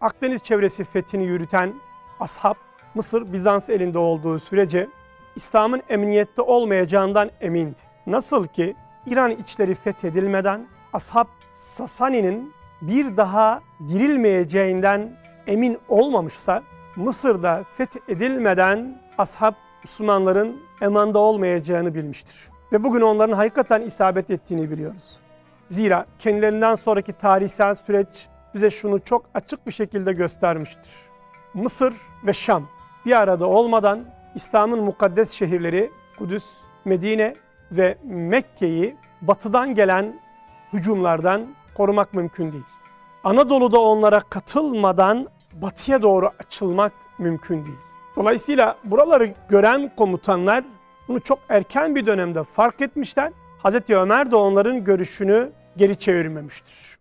Akdeniz çevresi fethini yürüten ashab Mısır Bizans elinde olduğu sürece İslam'ın emniyette olmayacağından emindi. Nasıl ki İran içleri fethedilmeden ashab Sasani'nin bir daha dirilmeyeceğinden emin olmamışsa Mısır'da fethedilmeden ashab Müslümanların emanda olmayacağını bilmiştir. Ve bugün onların hakikaten isabet ettiğini biliyoruz. Zira kendilerinden sonraki tarihsel süreç bize şunu çok açık bir şekilde göstermiştir. Mısır ve Şam bir arada olmadan İslam'ın mukaddes şehirleri Kudüs, Medine ve Mekke'yi batıdan gelen hücumlardan korumak mümkün değil. Anadolu'da onlara katılmadan batıya doğru açılmak mümkün değil. Dolayısıyla buraları gören komutanlar bunu çok erken bir dönemde fark etmişler. Hazreti Ömer de onların görüşünü geri çevirmemiştir.